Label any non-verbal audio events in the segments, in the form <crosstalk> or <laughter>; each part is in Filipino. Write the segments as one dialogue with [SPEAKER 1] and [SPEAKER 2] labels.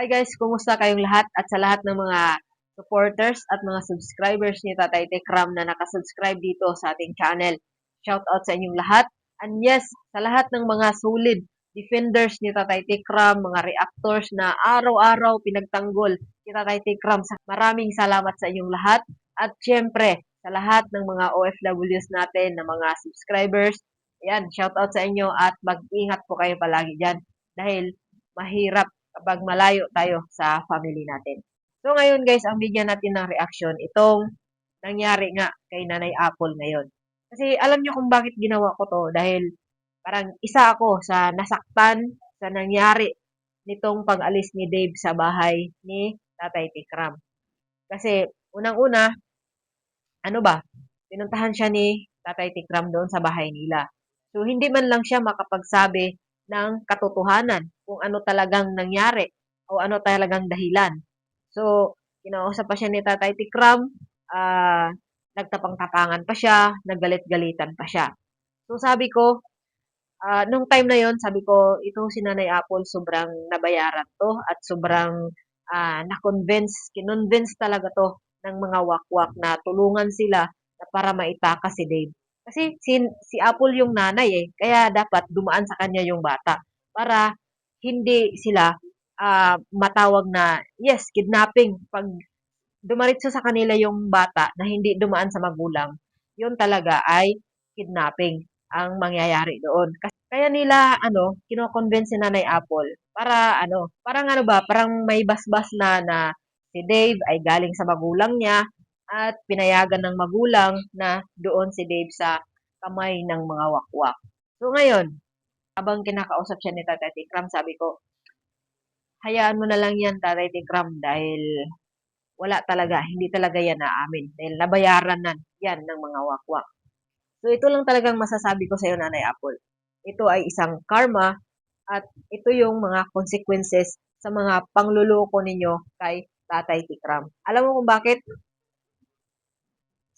[SPEAKER 1] Hi guys, kumusta kayong lahat at sa lahat ng mga supporters at mga subscribers ni Tatay Tekram na nakasubscribe dito sa ating channel. Shout out sa inyong lahat. And yes, sa lahat ng mga solid defenders ni Tatay Tekram, mga reactors na araw-araw pinagtanggol ni Tatay Tekram. Maraming salamat sa inyong lahat. At syempre, sa lahat ng mga OFWs natin, na mga subscribers, Ayan, shout out sa inyo at mag-ingat po kayo palagi dyan dahil mahirap kapag malayo tayo sa family natin. So ngayon guys, ang bigyan natin ng reaction itong nangyari nga kay Nanay Apple ngayon. Kasi alam nyo kung bakit ginawa ko to dahil parang isa ako sa nasaktan sa nangyari nitong pag-alis ni Dave sa bahay ni Tatay Tikram. Kasi unang-una, ano ba, pinuntahan siya ni Tatay Tikram doon sa bahay nila. So, hindi man lang siya makapagsabi ng katotohanan kung ano talagang nangyari o ano talagang dahilan. So, kinausap pa siya ni Tatay Tikram, uh, nagtapang-tapangan pa siya, naggalit-galitan pa siya. So, sabi ko, uh, nung time na yon sabi ko, ito si Nanay Apple, sobrang nabayaran to at sobrang uh, na-convince, kinonvince talaga to ng mga wakwak na tulungan sila na para maitakas si Dave. Kasi si, si Apple yung nanay eh. Kaya dapat dumaan sa kanya yung bata. Para hindi sila uh, matawag na, yes, kidnapping. Pag dumaritso sa kanila yung bata na hindi dumaan sa magulang, yun talaga ay kidnapping ang mangyayari doon. Kasi kaya nila ano, kino-convince si Nanay Apple para ano, parang ano ba, parang may basbas na na si Dave ay galing sa magulang niya at pinayagan ng magulang na doon si Dave sa kamay ng mga wakwak. So ngayon, habang kinakausap siya ni Tatay Tikram, sabi ko, hayaan mo na lang yan, Tatay Tikram, dahil wala talaga, hindi talaga yan naamin. Dahil nabayaran na yan ng mga wakwak. So ito lang talagang masasabi ko sa iyo, Nanay Apple. Ito ay isang karma at ito yung mga consequences sa mga pangluloko ninyo kay Tatay Tikram. Alam mo kung bakit?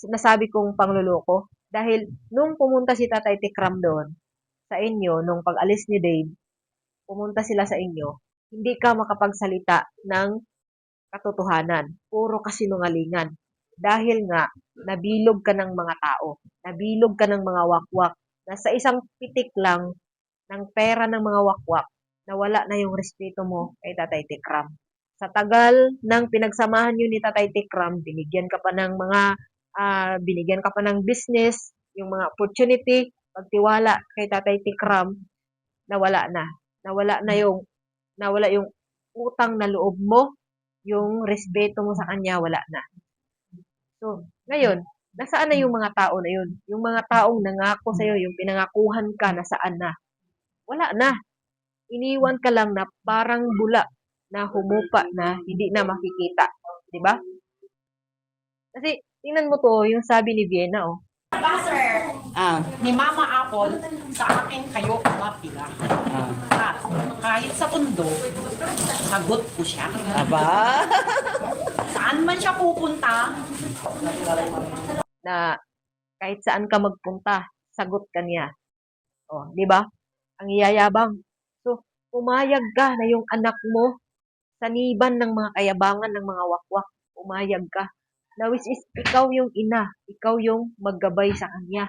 [SPEAKER 1] Nasabi kong pangluloko? Dahil nung pumunta si Tatay Tikram doon sa inyo, nung pag-alis ni Dave, pumunta sila sa inyo, hindi ka makapagsalita ng katotohanan. Puro kasinungalingan. Dahil nga, nabilog ka ng mga tao. Nabilog ka ng mga wakwak na sa isang pitik lang ng pera ng mga wakwak, nawala na yung respeto mo kay Tatay Tikram. Sa tagal ng pinagsamahan nyo ni Tatay Tikram, binigyan ka pa ng mga uh, binigyan ka pa ng business, yung mga opportunity, pagtiwala kay Tatay Tikram, nawala na. Nawala na yung, nawala yung utang na loob mo, yung respeto mo sa kanya, wala na. So, ngayon, nasaan na yung mga tao na yun? Yung mga taong nangako sa iyo, yung pinangakuhan ka, nasaan na? Wala na. Iniwan ka lang na parang bula na humupa na hindi na makikita. 'Di ba? Kasi Tingnan mo to, yung sabi ni Vienna, oh.
[SPEAKER 2] Sir,
[SPEAKER 3] Ah,
[SPEAKER 2] ni Mama Apple, sa akin kayo umapila.
[SPEAKER 3] ah.
[SPEAKER 2] At kahit sa mundo, sagot ko siya.
[SPEAKER 3] Aba? <laughs>
[SPEAKER 2] Saan man siya pupunta,
[SPEAKER 1] Na kahit saan ka magpunta, sagot ka niya. Oh, di ba? Ang iyayabang. So, umayag ka na yung anak mo sa niban ng mga kayabangan ng mga wakwak. Umayag ka na which is ikaw yung ina, ikaw yung maggabay sa kanya.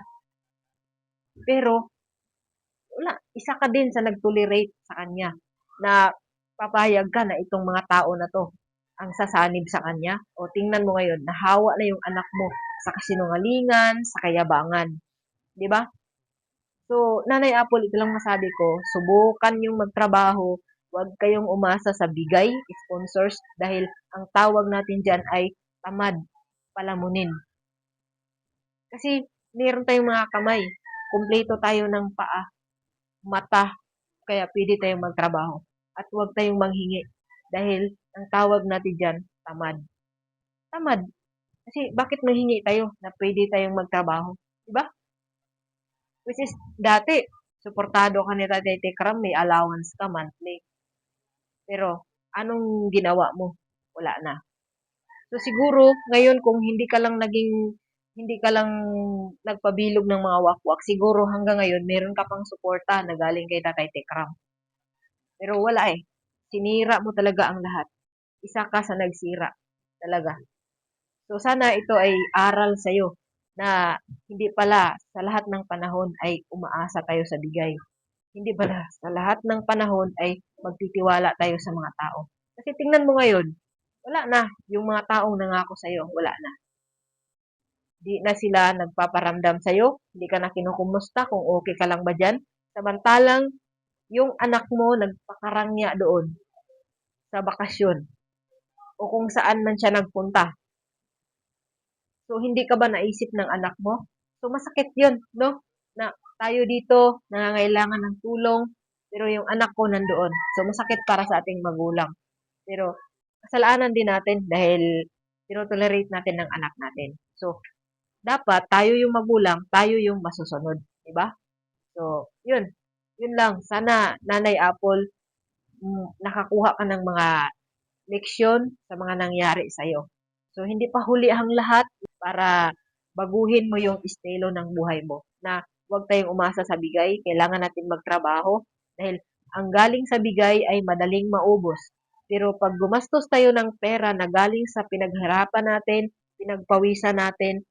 [SPEAKER 1] Pero, wala, isa ka din sa nag-tolerate sa kanya na papayag ka na itong mga tao na to ang sasanib sa kanya. O tingnan mo ngayon, nahawa na yung anak mo sa kasinungalingan, sa kayabangan. Di ba? So, Nanay Apple, ito lang masabi ko, subukan yung magtrabaho, huwag kayong umasa sa bigay, sponsors, dahil ang tawag natin dyan ay tamad palamunin. Kasi meron tayong mga kamay. Kumpleto tayo ng paa, mata, kaya pwede tayong magtrabaho. At huwag tayong manghingi dahil ang tawag natin dyan, tamad. Tamad. Kasi bakit manghingi tayo na pwede tayong magtrabaho? Diba? Which is, dati, suportado ka ni Tatay Tekram, may allowance ka monthly. Pero, anong ginawa mo? Wala na. So siguro ngayon kung hindi ka lang naging hindi ka lang nagpabilog ng mga wakwak, siguro hanggang ngayon meron ka pang suporta na galing kay Tatay Tekram. Pero wala eh. sinira mo talaga ang lahat. Isa ka sa nagsira talaga. So sana ito ay aral sa iyo na hindi pala sa lahat ng panahon ay umaasa tayo sa bigay. Hindi pala sa lahat ng panahon ay magtitiwala tayo sa mga tao. Kasi tingnan mo ngayon, wala na. Yung mga taong nangako sa iyo, wala na. Di na sila nagpaparamdam sa iyo, hindi ka na kinukumusta kung okay ka lang ba dyan. Samantalang, yung anak mo nagpakarangya doon sa bakasyon o kung saan man siya nagpunta. So, hindi ka ba naisip ng anak mo? So, masakit yun, no? Na tayo dito, nangangailangan ng tulong, pero yung anak ko nandoon. So, masakit para sa ating magulang. Pero, kasalanan din natin dahil tinotolerate natin ng anak natin. So, dapat tayo yung magulang, tayo yung masusunod. di ba? So, yun. Yun lang. Sana, Nanay Apple, mm, nakakuha ka ng mga leksyon sa mga nangyari sa'yo. So, hindi pa huli ang lahat para baguhin mo yung estilo ng buhay mo. Na huwag tayong umasa sa bigay, kailangan natin magtrabaho dahil ang galing sa bigay ay madaling maubos. Pero pag gumastos tayo ng pera na galing sa pinaghirapan natin, pinagpawisan natin,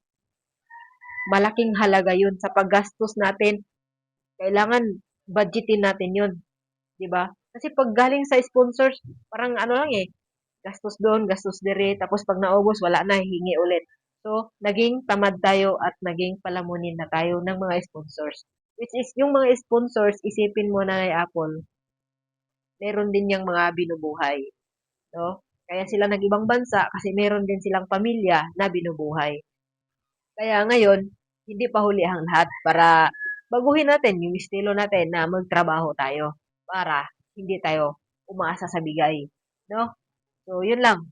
[SPEAKER 1] malaking halaga yun sa paggastos natin. Kailangan budgetin natin yun. 'di ba? Kasi pag galing sa sponsors, parang ano lang eh, gastos doon, gastos dire, tapos pag naubos, wala na, hingi ulit. So, naging tamad tayo at naging palamunin na tayo ng mga sponsors. Which is, yung mga sponsors, isipin mo na ay Apple, meron din yung mga binubuhay. No? Kaya sila nag-ibang bansa kasi meron din silang pamilya na binubuhay. Kaya ngayon, hindi pa huli ang lahat para baguhin natin yung estilo natin na magtrabaho tayo para hindi tayo umaasa sa bigay. No? So, yun lang.